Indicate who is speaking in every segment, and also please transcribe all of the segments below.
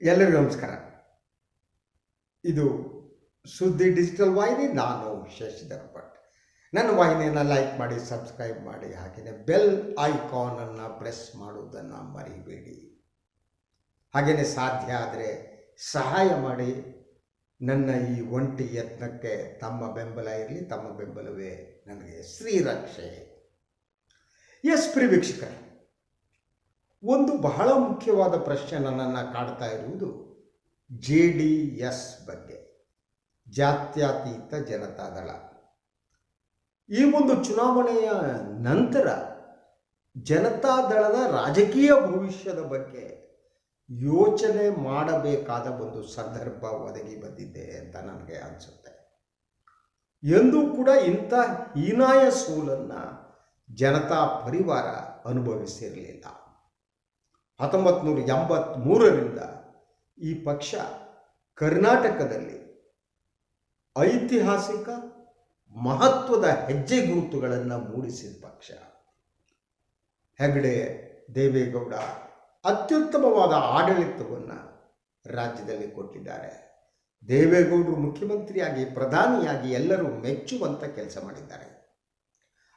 Speaker 1: ಎಲ್ಲರಿಗೂ ನಮಸ್ಕಾರ. ಇದು ಸುದ್ದಿ ಡಿಜಿಟಲ್ ವಾಹಿನಿ, ನಾನು ಶಶಿಧರ್ ಭಟ್ ನನ್ನ ವಾಹಿನಿಯನ್ನು ಲೈಕ್ ಮಾಡಿ, ಸಬ್ಸ್ಕ್ರೈಬ್ ಮಾಡಿ, ಹಾಗೆಯೇ ಬೆಲ್ ಐಕಾನನ್ನು ಪ್ರೆಸ್ ಮಾಡುವುದನ್ನು ಮರಿಬೇಡಿ. ಹಾಗೆಯೇ ಸಾಧ್ಯ ಆದರೆ ಸಹಾಯ ಮಾಡಿ. ನನ್ನ ಈ ಒಂಟಿ ಯತ್ನಕ್ಕೆ ತಮ್ಮ ಬೆಂಬಲ ಇರಲಿ, ತಮ್ಮ ಬೆಂಬಲವೇ ನನಗೆ ಶ್ರೀರಕ್ಷೆ. ಎಸ್ ಪ್ರಿಯ ವೀಕ್ಷಕರೇ ಒಂದು ಬಹಳ ಮುಖ್ಯವಾದ ಪ್ರಶ್ನೆ ನನ್ನನ್ನು ಕಾಡ್ತಾ ಇರುವುದು ಜೆ ಡಿ ಎಸ್ ಬಗ್ಗೆ. ಜಾತ್ಯತೀತ ಜನತಾದಳ. ಈ ಒಂದು ಚುನಾವಣೆಯ ನಂತರ ಜನತಾದಳದ ರಾಜಕೀಯ ಭವಿಷ್ಯದ ಬಗ್ಗೆ ಯೋಚನೆ ಮಾಡಬೇಕಾದ ಒಂದು ಸಂದರ್ಭ ಒದಗಿ ಬಂದಿದೆ ಅಂತ ನನಗೆ ಅನಿಸುತ್ತೆ. ಎಂದೂ ಕೂಡ ಇಂಥ ಹೀನಾಯ ಸೋಲನ್ನು ಜನತಾ ಪರಿವಾರ ಅನುಭವಿಸಿರಲಿಲ್ಲ. ಹತ್ತೊಂಬತ್ತು ನೂರ ಈ ಪಕ್ಷ ಕರ್ನಾಟಕದಲ್ಲಿ ಐತಿಹಾಸಿಕ ಮಹತ್ವದ ಹೆಜ್ಜೆ ಗುರುತುಗಳನ್ನು ಮೂಡಿಸಿದ ಪಕ್ಷ. ಹೆಗಡೆ, ದೇವೇಗೌಡ ಅತ್ಯುತ್ತಮವಾದ ಆಡಳಿತವನ್ನು ರಾಜ್ಯದಲ್ಲಿ ಕೊಟ್ಟಿದ್ದಾರೆ. ದೇವೇಗೌಡರು ಮುಖ್ಯಮಂತ್ರಿಯಾಗಿ, ಪ್ರಧಾನಿಯಾಗಿ ಎಲ್ಲರೂ ಮೆಚ್ಚುವಂಥ ಕೆಲಸ ಮಾಡಿದ್ದಾರೆ.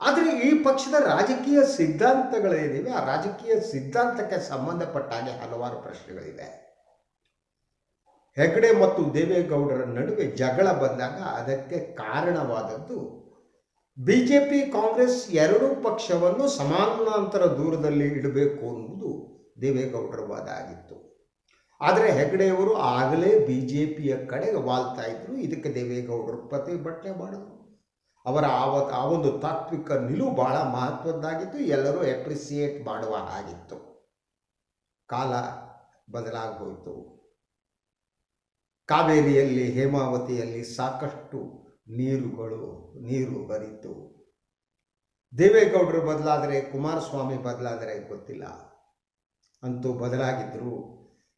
Speaker 1: ಆದರೆ ಈ ಪಕ್ಷದ ರಾಜಕೀಯ ಸಿದ್ಧಾಂತಗಳೇನಿವೆ, ಆ ರಾಜಕೀಯ ಸಿದ್ಧಾಂತಕ್ಕೆ ಸಂಬಂಧಪಟ್ಟ ಹಾಗೆ ಹಲವಾರು ಪ್ರಶ್ನೆಗಳಿವೆ. ಹೆಗಡೆ ಮತ್ತು ದೇವೇಗೌಡರ ನಡುವೆ ಜಗಳ ಬಂದಾಗ ಅದಕ್ಕೆ ಕಾರಣವಾದದ್ದು ಬಿ ಜೆ ಪಿ ಕಾಂಗ್ರೆಸ್ ಎರಡೂ ಪಕ್ಷವನ್ನು ಸಮಾನಾಂತರ ದೂರದಲ್ಲಿ ಇಡಬೇಕು ಅನ್ನುವುದು ದೇವೇಗೌಡರ ವಾದ ಆಗಿತ್ತು. ಆದರೆ ಹೆಗಡೆಯವರು ಆಗಲೇ ಬಿ ಜೆ ಪಿಯ ಕಡೆಗೆ ವಾಲ್ತಾ ಇದ್ರು, ಇದಕ್ಕೆ ದೇವೇಗೌಡರು ಪ್ರತಿಭಟನೆ ಮಾಡಿದ್ರು. ಅವರ ಆವ ಆ ಒಂದು ತಾತ್ವಿಕ ನಿಲುವು ಬಹಳ ಮಹತ್ವದ್ದಾಗಿತ್ತು, ಎಲ್ಲರೂ ಎಪ್ರಿಸಿಯೇಟ್ ಮಾಡುವ ಹಾಗಿತ್ತು. ಕಾಲ ಬದಲಾಗೋಯಿತು ಕಾವೇರಿಯಲ್ಲಿ, ಹೇಮಾವತಿಯಲ್ಲಿ ಸಾಕಷ್ಟು ನೀರುಗಳು, ನೀರು ಬರಿತು ದೇವೇಗೌಡರು ಬದಲಾದರೆ, ಕುಮಾರಸ್ವಾಮಿ ಬದಲಾದರೆ ಗೊತ್ತಿಲ್ಲ. ಅಂತೂ ಬದಲಾಗಿದ್ದರು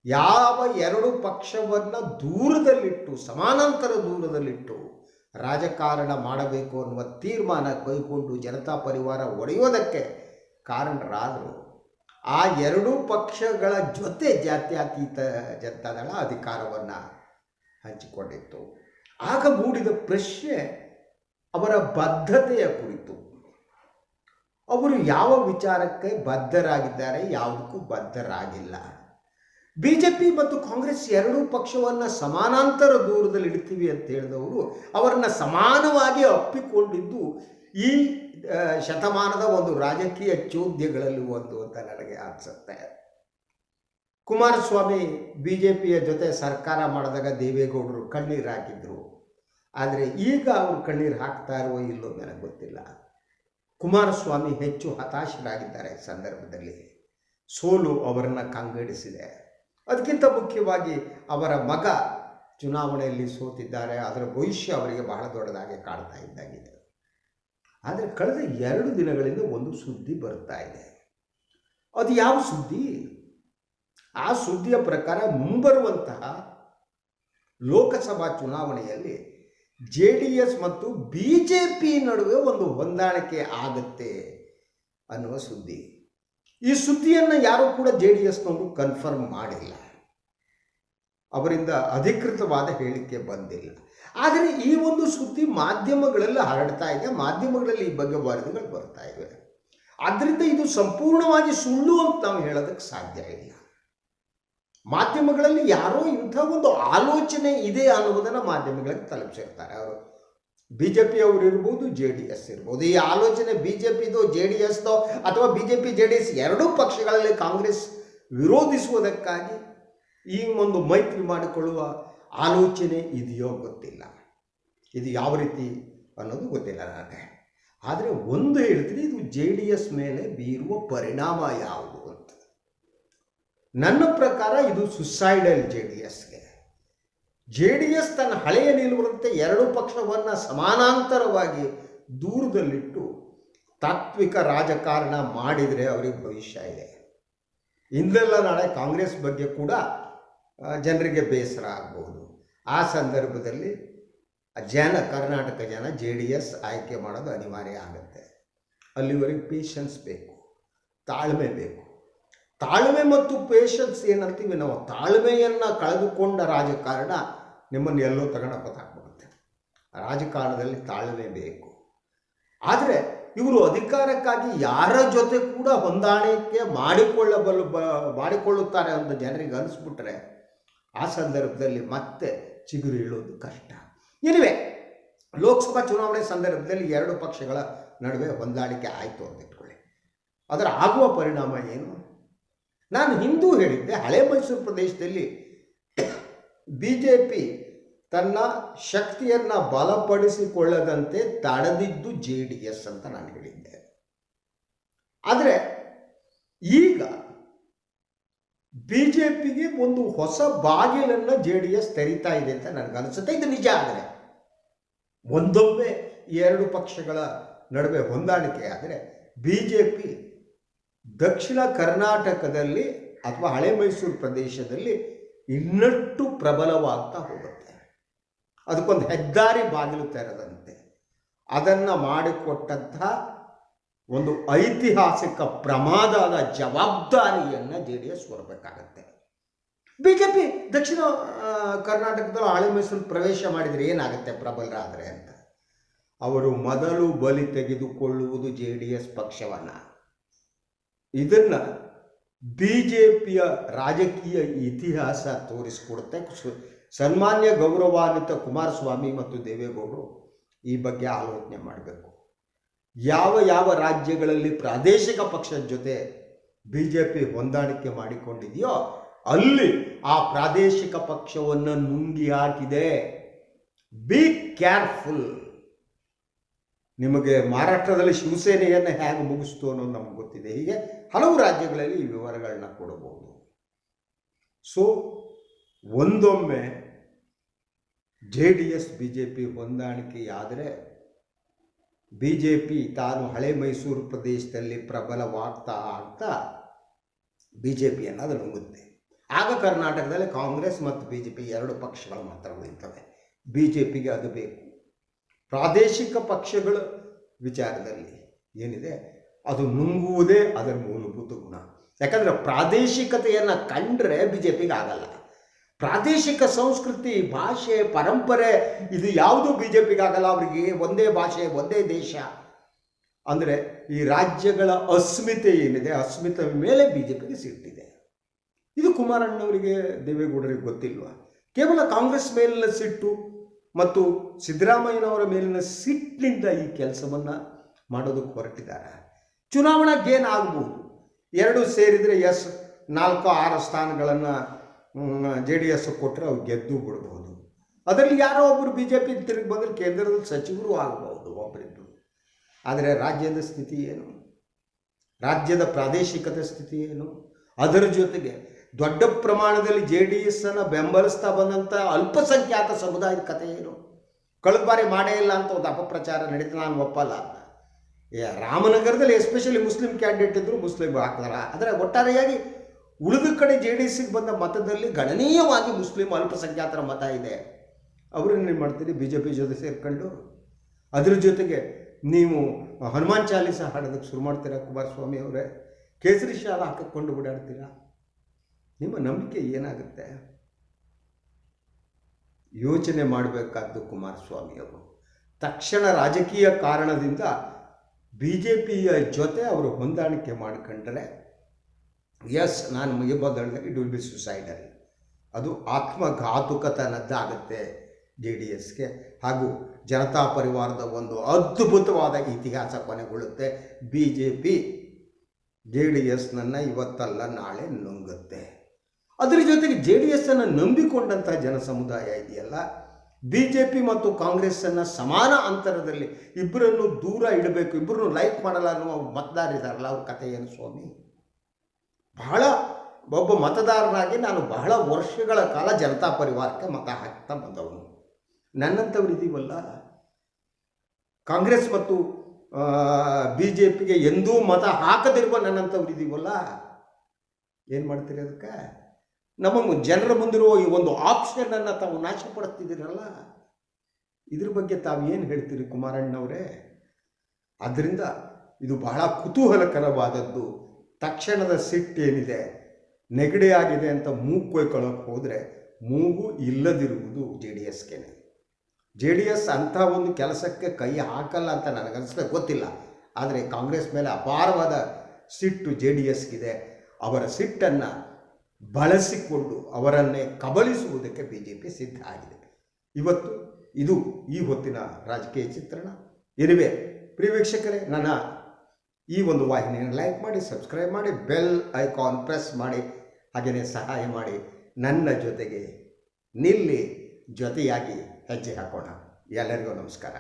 Speaker 1: ಯಾವ ಎರಡು ಪಕ್ಷವನ್ನು ದೂರದಲ್ಲಿಟ್ಟು, ಸಮಾನಾಂತರ ದೂರದಲ್ಲಿಟ್ಟು ರಾಜಕಾರಣ ಮಾಡಬೇಕು ಅನ್ನುವ ತೀರ್ಮಾನ ಕೈಗೊಂಡು ಜನತಾ ಪರಿವಾರ ಒಡೆಯೋದಕ್ಕೆ ಕಾರಣರಾದರು. ಆ ಎರಡೂ ಪಕ್ಷಗಳ ಜೊತೆ ಜಾತ್ಯತೀತ ಜನತಾದಳ ಅಧಿಕಾರವನ್ನು ಹಂಚಿಕೊಂಡಿತ್ತು. ಆಗ ಮೂಡಿದ ಪ್ರಶ್ನೆ ಅವರ ಬದ್ಧತೆಯ ಕುರಿತು. ಅವರು ಯಾವ ವಿಚಾರಕ್ಕೆ ಬದ್ಧರಾಗಿದ್ದಾರೆ ಯಾವುದಕ್ಕೂ ಬದ್ಧರಾಗಿಲ್ಲ. ಬಿ ಜೆ ಪಿ ಮತ್ತು ಕಾಂಗ್ರೆಸ್ ಎರಡೂ ಪಕ್ಷವನ್ನು ಸಮಾನಾಂತರ ದೂರದಲ್ಲಿ ಇಡ್ತೀವಿ ಅಂತ ಹೇಳಿದವರು ಅವರನ್ನು ಸಮಾನವಾಗಿ ಅಪ್ಪಿಕೊಂಡಿದ್ದು ಈ ಶತಮಾನದ ಒಂದು ರಾಜಕೀಯ ಚೋದ್ಯಗಳಲ್ಲಿ ಒಂದು ಅಂತ ನನಗೆ ಅನಿಸುತ್ತೆ. ಕುಮಾರಸ್ವಾಮಿ ಬಿ ಜೆ ಪಿಯ ಜೊತೆ ಸರ್ಕಾರ ಮಾಡಿದಾಗ ದೇವೇಗೌಡರು ಕಣ್ಣೀರು ಹಾಕಿದ್ರು. ಆದರೆ ಈಗ ಅವರು ಕಣ್ಣೀರು ಹಾಕ್ತಾ ಇರುವ ಇಲ್ಲೋ ನನಗೆ ಗೊತ್ತಿಲ್ಲ. ಕುಮಾರಸ್ವಾಮಿ ಹೆಚ್ಚು ಹತಾಶರಾಗಿದ್ದಾರೆ ಸಂದರ್ಭದಲ್ಲಿ. ಸೋಲು ಅವರನ್ನು ಕಂಗೆಡಿಸಿದೆ. ಅದಕ್ಕಿಂತ ಮುಖ್ಯವಾಗಿ ಅವರ ಮಗ ಚುನಾವಣೆಯಲ್ಲಿ ಸೋತಿದ್ದಾರೆ. ಅದರ ಭವಿಷ್ಯ ಅವರಿಗೆ ಬಹಳ ದೊಡ್ಡದಾಗಿ ಕಾಡ್ತಾ ಇದ್ದಾಗಿದೆ. ಆದರೆ ಕಳೆದ ಎರಡು ದಿನಗಳಿಂದ ಒಂದು ಸುದ್ದಿ ಬರ್ತಾ ಇದೆ. ಅದು ಯಾವ ಸುದ್ದಿ? ಆ ಸುದ್ದಿಯ ಪ್ರಕಾರ ಮುಂಬರುವಂತಹ ಲೋಕಸಭಾ ಚುನಾವಣೆಯಲ್ಲಿ ಜೆ ಡಿ ಎಸ್ ಮತ್ತು ಬಿ ಜೆ ಪಿ ನಡುವೆ ಒಂದು ಹೊಂದಾಣಿಕೆ ಆಗುತ್ತೆ ಅನ್ನುವ ಸುದ್ದಿ. ಈ ಸುದ್ದಿಯನ್ನು ಯಾರೂ ಕೂಡ ಜೆ ಡಿ ಎಸ್ನವರು ಕನ್ಫರ್ಮ್ ಮಾಡಿಲ್ಲ. ಅವರಿಂದ ಅಧಿಕೃತವಾದ ಹೇಳಿಕೆ ಬಂದಿಲ್ಲ. ಆದರೆ ಈ ಒಂದು ಸುದ್ದಿ ಮಾಧ್ಯಮಗಳಲ್ಲಿ ಹರಡ್ತಾ ಇದೆ, ಮಾಧ್ಯಮಗಳಲ್ಲಿ ಈ ಬಗ್ಗೆ ವರದಿಗಳು ಬರ್ತಾ ಇವೆ. ಆದ್ದರಿಂದ ಇದು ಸಂಪೂರ್ಣವಾಗಿ ಸುಳ್ಳು ಅಂತ ನಾವು ಹೇಳೋದಕ್ಕೆ ಸಾಧ್ಯ ಇಲ್ಲ. ಮಾಧ್ಯಮಗಳಲ್ಲಿ ಯಾರೋ ಇಂಥ ಒಂದು ಆಲೋಚನೆ ಇದೆ ಅನ್ನುವುದನ್ನು ಮಾಧ್ಯಮಗಳಿಗೆ ತಲುಪಿಸಿರ್ತಾರೆ ಅವರು. ಬಿ ಜೆ ಪಿ ಅವರು ಇರ್ಬೋದು ಜೆ ಡಿ ಎಸ್ ಇರ್ಬೋದು. ಈ ಆಲೋಚನೆ ಬಿ ಜೆ ಪಿದೋ ಜೆ ಡಿ ಎಸ್ದೋ ಅಥವಾ B J P J D S ಎರಡೂ ಪಕ್ಷಗಳಲ್ಲಿ ಕಾಂಗ್ರೆಸ್ ವಿರೋಧಿಸುವುದಕ್ಕಾಗಿ ಈ ಒಂದು ಮೈತ್ರಿ ಮಾಡಿಕೊಳ್ಳುವ ಆಲೋಚನೆ ಇದೆಯೋ ಗೊತ್ತಿಲ್ಲ. ಇದು ಯಾವ ರೀತಿ ಅನ್ನೋದು ಗೊತ್ತಿಲ್ಲ ನನಗೆ. ಆದರೆ ಒಂದು ಹೇಳ್ತೀನಿ, ಇದು ಜೆ ಡಿ ಎಸ್ ಮೇಲೆ ಬೀರುವ ಪರಿಣಾಮ ಯಾವುದು ಅಂತ. ನನ್ನ ಪ್ರಕಾರ ಇದು ಸುಸೈಡಲ್ ಜೆ ಡಿ ಎಸ್ಗೆ. ಜೆ ಡಿ ಎಸ್ ತನ್ನ ಹಳೆಯ ನಿಲುವಂತೆ ಎರಡು ಪಕ್ಷವನ್ನು ಸಮಾನಾಂತರವಾಗಿ ದೂರದಲ್ಲಿಟ್ಟು ತಾತ್ವಿಕ ರಾಜಕಾರಣ ಮಾಡಿದರೆ ಅವರಿಗೆ ಭವಿಷ್ಯ ಇದೆ. ಇಂದೆಲ್ಲ ನಾಳೆ ಕಾಂಗ್ರೆಸ್ ಬಗ್ಗೆ ಕೂಡ ಜನರಿಗೆ ಬೇಸರ ಆಗಬಹುದು. ಆ ಸಂದರ್ಭದಲ್ಲಿ ಜನ, ಕರ್ನಾಟಕ ಜನ ಜೆ ಡಿ ಎಸ್ ಆಯ್ಕೆ ಮಾಡೋದು ಅನಿವಾರ್ಯ ಆಗುತ್ತೆ. ಅಲ್ಲಿವರೆಗೆ ಪೇಷನ್ಸ್ ಬೇಕು, ತಾಳ್ಮೆ ಬೇಕು. ತಾಳ್ಮೆ ಮತ್ತು ಪೇಷನ್ಸ್ ಏನಂತೀವಿ ನಾವು? ತಾಳ್ಮೆಯನ್ನು ಕಳೆದುಕೊಂಡ ರಾಜಕಾರಣ ನಿಮ್ಮನ್ನು ಎಲ್ಲೋ ತಗೊಂಡು ತಾಕ್ಬಿಡುತ್ತೆ ರಾಜಕಾರಣದಲ್ಲಿ ತಾಳ್ಮೆ ಬೇಕು. ಆದರೆ ಇವರು ಅಧಿಕಾರಕ್ಕಾಗಿ ಯಾರ ಜೊತೆ ಕೂಡ ಹೊಂದಾಣಿಕೆ ಮಾಡಿಕೊಳ್ಳಬಲ್ಲ ಮಾಡಿಕೊಳ್ಳುತ್ತಾರೆ ಅಂತ ಜನರಿಗೆ ಅನಿಸ್ಬಿಟ್ರೆ ಆ ಸಂದರ್ಭದಲ್ಲಿ ಮತ್ತೆ ಚಿಗುರು ಇಳೋದು ಕಷ್ಟ. ಇನಿವೆ ಲೋಕಸಭಾ ಚುನಾವಣೆ ಸಂದರ್ಭದಲ್ಲಿ ಎರಡು ಪಕ್ಷಗಳ ನಡುವೆ ಹೊಂದಾಣಿಕೆ ಆಯಿತು ಅಂತ ಇಟ್ಕೊಳ್ಳಿ. ಅದರ ಆಗುವ ಪರಿಣಾಮ ಏನು? ನಾನು ಹಿಂದೂ ಹೇಳಿದ್ದೆ, ಹಳೆ ಮೈಸೂರು ಪ್ರದೇಶದಲ್ಲಿ ಬಿ ಜೆ ಪಿ ತನ್ನ ಶಕ್ತಿಯನ್ನು ಬಲಪಡಿಸಿಕೊಳ್ಳದಂತೆ ತಡೆದಿದ್ದು ಜೆ ಡಿ ಎಸ್ ಅಂತ ನಾನು ಹೇಳಿದ್ದೆ. ಆದರೆ ಈಗ ಬಿ ಜೆ ಪಿಗೆ ಒಂದು ಹೊಸ ಬಾಗಿಲನ್ನು ಜೆ ಡಿ ಎಸ್ ತೆರೀತಾ ಇದೆ ಅಂತ ನನಗನ್ಸುತ್ತೆ. ಇದು ನಿಜ ಆದರೆ ಒಂದೊಮ್ಮೆ ಎರಡು ಪಕ್ಷಗಳ ನಡುವೆ ಹೊಂದಾಣಿಕೆ ಆದರೆ ಬಿ ಜೆ ಪಿ ದಕ್ಷಿಣ ಕರ್ನಾಟಕದಲ್ಲಿ ಅಥವಾ ಹಳೆ ಮೈಸೂರು ಪ್ರದೇಶದಲ್ಲಿ ಇನ್ನಷ್ಟು ಪ್ರಬಲವಾಗ್ತಾ ಹೋಗುತ್ತೆ. ಅದಕ್ಕೊಂದು ಹೆದ್ದಾರಿ ಬಾಗಿಲು ತೆರೆದಂತೆ. ಅದನ್ನು ಮಾಡಿಕೊಟ್ಟಂತಹ ಒಂದು ಐತಿಹಾಸಿಕ ಪ್ರಮಾದದ ಜವಾಬ್ದಾರಿಯನ್ನು ಜೆ ಡಿ ಎಸ್ ಹೊರಬೇಕಾಗತ್ತೆ ಬಿ ಜೆ ಪಿ ದಕ್ಷಿಣ ಕರ್ನಾಟಕದಲ್ಲಿ ಆಳಿ ಮೈಸೂರು ಪ್ರವೇಶ ಮಾಡಿದರೆ ಏನಾಗುತ್ತೆ ಪ್ರಬಲರಾದರೆ ಅಂತ. ಅವರು ಮೊದಲು ಬಲಿ ತೆಗೆದುಕೊಳ್ಳುವುದು ಜೆ ಡಿ ಎಸ್ ಪಕ್ಷವನ್ನು. ಇದನ್ನು ಬಿ ಜೆ ಪಿಯ ರಾಜಕೀಯ ಇತಿಹಾಸ ತೋರಿಸಿಕೊಡುತ್ತೆ. ಸನ್ಮಾನ್ಯ ಗೌರವಾನ್ವಿತ ಕುಮಾರಸ್ವಾಮಿ ಮತ್ತು ದೇವೇಗೌಡರು ಈ ಬಗ್ಗೆ ಆಲೋಚನೆ ಮಾಡಬೇಕು. ಯಾವ ಯಾವ ರಾಜ್ಯಗಳಲ್ಲಿ ಪ್ರಾದೇಶಿಕ ಪಕ್ಷದ ಜೊತೆ ಬಿ ಜೆ ಪಿ ಹೊಂದಾಣಿಕೆ ಮಾಡಿಕೊಂಡಿದೆಯೋ ಅಲ್ಲಿ ಆ ಪ್ರಾದೇಶಿಕ ಪಕ್ಷವನ್ನು ನುಂಗಿ ಹಾಕಿದೆ. ಬಿ ಕೇರ್ಫುಲ್ ನಿಮಗೆ ಮಹಾರಾಷ್ಟ್ರದಲ್ಲಿ ಶಿವಸೇನೆಯನ್ನು ಹೇಗೆ ಮುಗಿಸ್ತು ಅನ್ನೋದು ನಮಗೆ ಗೊತ್ತಿದೆ. ಹೀಗೆ ಹಲವು ರಾಜ್ಯಗಳಲ್ಲಿ ಈ ವಿವರಗಳನ್ನ ಕೊಡಬಹುದು. ಸೊ ಒಂದೊಮ್ಮೆ J D S, B J P ಹೊಂದಾಣಿಕೆಯಾದರೆ B J P ತಾನು ಹಳೆ ಮೈಸೂರು ಪ್ರದೇಶದಲ್ಲಿ ಪ್ರಬಲವಾಗ್ತಾ ಆಗ್ತಾ ಬಿ ಜೆ ಪಿಯನ್ನು ಅದು ನುಂಗುತ್ತೆ. ಆಗ ಕರ್ನಾಟಕದಲ್ಲಿ ಕಾಂಗ್ರೆಸ್ ಮತ್ತು ಬಿ ಜೆ ಪಿ ಎರಡು ಪಕ್ಷಗಳು ಮಾತ್ರ ಉಳಿತವೆ ಬಿ ಜೆ ಪಿಗೆ ಅದು ಬೇಕು. ಪ್ರಾದೇಶಿಕ ಪಕ್ಷಗಳ ವಿಚಾರದಲ್ಲಿ ಏನಿದೆ? ಅದು ನುಂಗುವುದೇ ಅದರ ಮೂಲಭೂತ ಗುಣ. ಯಾಕಂದರೆ ಪ್ರಾದೇಶಿಕತೆಯನ್ನು ಕಂಡ್ರೆ ಬಿ ಜೆ ಪಿಗೆ ಆಗಲ್ಲ. ಪ್ರಾದೇಶಿಕ ಸಂಸ್ಕೃತಿ, ಭಾಷೆ, ಪರಂಪರೆ, ಇದು ಯಾವುದೂ ಬಿ ಜೆ ಪಿಗೆ ಅವರಿಗೆ ಒಂದೇ ಭಾಷೆ, ಒಂದೇ ದೇಶ. ಅಂದರೆ ಈ ರಾಜ್ಯಗಳ ಅಸ್ಮಿತೆ ಏನಿದೆ? ಅಸ್ಮಿತೆ ಮೇಲೆ ಬಿ ಜೆ ಪಿಗೆ ಸಿಟ್ಟಿದೆ ಇದು ಕುಮಾರಣ್ಣವರಿಗೆ, ದೇವೇಗೌಡರಿಗೆ ಗೊತ್ತಿಲ್ವಾ? ಕೇವಲ ಕಾಂಗ್ರೆಸ್ ಮೇಲಿನ ಸಿಟ್ಟು ಮತ್ತು ಸಿದ್ದರಾಮಯ್ಯನವರ ಮೇಲಿನ ಸಿಟ್ಟಿನಿಂದ ಈ ಕೆಲಸವನ್ನು ಮಾಡೋದಕ್ಕೆ ಹೊರಟಿದ್ದಾರೆ. ಚುನಾವಣಾ ಗೇನ್ ಆಗಬಹುದು ಎರಡು ಸೇರಿದರೆ ಎಸ್, ನಾಲ್ಕು, ಆರು ಸ್ಥಾನಗಳನ್ನು ಜೆ ಡಿ ಎಸ್ ಕೊಟ್ಟರೆ ಅವ್ರು ಗೆದ್ದು ಬಿಡ್ಬೋದು. ಅದರಲ್ಲಿ ಯಾರೋ ಒಬ್ಬರು ಬಿ ಜೆ ಪಿ ತಿರುಗಿ ಬಂದರೆ ಕೇಂದ್ರದಲ್ಲಿ ಸಚಿವರು ಆಗಬಹುದು ಒಬ್ಬರಿದ್ದು ಆದರೆ ರಾಜ್ಯದ ಸ್ಥಿತಿ ಏನು? ರಾಜ್ಯದ ಪ್ರಾದೇಶಿಕತೆ ಸ್ಥಿತಿ ಏನು? ಅದರ ಜೊತೆಗೆ ದೊಡ್ಡ ಪ್ರಮಾಣದಲ್ಲಿ ಜೆ ಡಿ ಎಸ್ಸನ್ನು ಬೆಂಬಲಿಸ್ತಾ ಬಂದಂಥ ಅಲ್ಪಸಂಖ್ಯಾತ ಸಮುದಾಯದ ಕಥೆ ಏನು? ಕಳೆದ ಬಾರಿ ಮಾಡೇ ಇಲ್ಲ ಅಂತ ಒಂದು ಅಪಪ್ರಚಾರ ನಡೀತು ನಾನು ಒಪ್ಪಲ್ಲ. ಏ, ರಾಮನಗರದಲ್ಲಿ ಎಸ್ಪೆಷಲಿ ಮುಸ್ಲಿಂ ಕ್ಯಾಂಡಿಡೇಟ್ ಇದ್ದರು ಮುಸ್ಲಿಂ ಹಾಕ್ತಾರೆ. ಆದರೆ ಒಟ್ಟಾರೆಯಾಗಿ ಉಳಿದ ಕಡೆ ಜೆ ಡಿ ಎಸ್ಗೆ ಬಂದ ಮತದಲ್ಲಿ ಗಣನೀಯವಾಗಿ ಮುಸ್ಲಿಂ ಅಲ್ಪಸಂಖ್ಯಾತರ ಮತ ಇದೆ. ಅವರನ್ನು ಏನು ಮಾಡ್ತೀರಿ? ಬಿ ಜೆ ಪಿ ಜೊತೆ ಸೇರ್ಕೊಂಡು ಅದ್ರ ಜೊತೆಗೆ ನೀವು ಹನುಮಾನ್ ಚಾಲೀಸ ಹಾಡೋದಕ್ಕೆ ಶುರು ಮಾಡ್ತೀರಾ ಕುಮಾರಸ್ವಾಮಿ ಅವರೇ? ಕೇಸರಿ ಶಾಲ ಹಾಕಿಕೊಂಡು ಓಡಾಡ್ತೀರಾ? ನಿಮ್ಮ ನಂಬಿಕೆ ಏನಾಗುತ್ತೆ? ಯೋಚನೆ ಮಾಡಬೇಕಾದ್ದು ಕುಮಾರಸ್ವಾಮಿಯವರು ತಕ್ಷಣ ರಾಜಕೀಯ ಕಾರಣದಿಂದ ಬಿ ಜೆ ಪಿಯ ಜೊತೆ ಅವರು ಹೊಂದಾಣಿಕೆ ಮಾಡಿಕೊಂಡ್ರೆ ಎಸ್ ನಾನು ಮುಗಿಬೋದಂದ್ರೆ ಇಟ್ ವಿಲ್ ಬಿ ಸುಸೈಡಲ್ ಅದು ಆತ್ಮಘಾತುಕತನದ್ದಾಗುತ್ತೆ ಜೆ ಡಿ ಎಸ್ಗೆ. ಹಾಗೂ ಜನತಾ ಪರಿವಾರದ ಒಂದು ಅದ್ಭುತವಾದ ಇತಿಹಾಸ ಕೊನೆಗೊಳ್ಳುತ್ತೆ. B J P J D ಎಸ್ನನ್ನು ಇವತ್ತಲ್ಲ ನಾಳೆ ನುಂಗುತ್ತೆ. ಅದರ ಜೊತೆಗೆ ಜೆ ಡಿ ಎಸ್ಸನ್ನು ನಂಬಿಕೊಂಡಂಥ ಜನ ಸಮುದಾಯ ಇದೆಯಲ್ಲ? ಬಿ ಜೆ ಪಿ ಮತ್ತು ಕಾಂಗ್ರೆಸ್ಸನ್ನು ಸಮಾನ ಅಂತರದಲ್ಲಿ ಇಬ್ಬರನ್ನು ದೂರ ಇಡಬೇಕು ಇಬ್ಬರನ್ನು ಲೈಕ್ ಮಾಡಲ್ಲ ಅನ್ನುವ ಮತದಾರರಿದ್ದಾರಲ್ಲ ಅವ್ರ ಕಥೆ ಏನು ಸ್ವಾಮಿ? ಬಹಳ ಒಬ್ಬ ಮತದಾರನಾಗಿ ನಾನು ಬಹಳ ವರ್ಷಗಳ ಕಾಲ ಜನತಾ ಪರಿವಾರಕ್ಕೆ ಮತ ಹಾಕ್ತಾ ಬಂದವನು. ನನ್ನಂಥವ್ರು ಇದೀವಲ್ಲ? ಕಾಂಗ್ರೆಸ್ ಮತ್ತು ಬಿ ಜೆ ಪಿಗೆ ಎಂದೂ ಮತ ಹಾಕದಿರುವ ನನ್ನಂಥವ್ರು ಇದೀವಲ್ಲ? ಏನು ಮಾಡ್ತೀರಿ ಅದಕ್ಕೆ? ನಮ್ಮ ಜನರ ಮುಂದಿರುವ ಈ ಒಂದು ಆಪ್ಷನನ್ನು ತಾವು ನಾಶಪಡಿಸ್ತಿದ್ದೀರಲ್ಲ? ಇದ್ರ ಬಗ್ಗೆ ತಾವು ಏನು ಹೇಳ್ತೀರಿ ಕುಮಾರಣ್ಣವರೇ? ಆದ್ದರಿಂದ ಇದು ಬಹಳ ಕುತೂಹಲಕರವಾದದ್ದು. ತಕ್ಷಣದ ಸಿಟ್ಟೇನಿದೆ ನೆಗಡಿ ಆಗಿದೆ ಅಂತ ಮೂಗು ಕೊಯ್ಕೊಳ್ಳೋಕೆ ಹೋದರೆ ಮೂಗು ಇಲ್ಲದಿರುವುದು ಜೆ ಡಿ ಎಸ್ಗೆನೆ ಜೆ ಡಿ ಎಸ್ ಅಂಥ ಒಂದು ಕೆಲಸಕ್ಕೆ ಕೈ ಹಾಕಲ್ಲ ಅಂತ ನನಗನ್ಸುತ್ತೆ ಗೊತ್ತಿಲ್ಲ. ಆದರೆ ಕಾಂಗ್ರೆಸ್ ಮೇಲೆ ಅಪಾರವಾದ ಸಿಟ್ಟು ಜೆ ಡಿ ಎಸ್ಗಿದೆ. ಅವರ ಸಿಟ್ಟನ್ನು ಬಳಸಿಕೊಂಡು ಅವರನ್ನೇ ಕಬಳಿಸುವುದಕ್ಕೆ ಬಿ ಜೆ ಪಿ ಸಿದ್ಧ ಆಗಿದೆ. ಇವತ್ತು ಇದು ಈ ಹೊತ್ತಿನ ರಾಜಕೀಯ ಚಿತ್ರಣ. ಇರುವೆ, ಪ್ರಿಯ ವೀಕ್ಷಕರೇ, ನನ್ನ ಈ ಒಂದು ವಾಹಿನಿಯನ್ನು ಲೈಕ್ ಮಾಡಿ ಸಬ್ಸ್ಕ್ರೈಬ್ ಮಾಡಿ ಬೆಲ್ ಐಕಾನ್ ಪ್ರೆಸ್ ಮಾಡಿ, ಹಾಗೆಯೇ ಸಹಾಯ ಮಾಡಿ, ನನ್ನ ಜೊತೆಗೆ ನಿಲ್ಲಿ ಜೊತೆಯಾಗಿ ಹೆಜ್ಜೆ ಹಾಕೋಣ. ಎಲ್ಲರಿಗೂ ನಮಸ್ಕಾರ.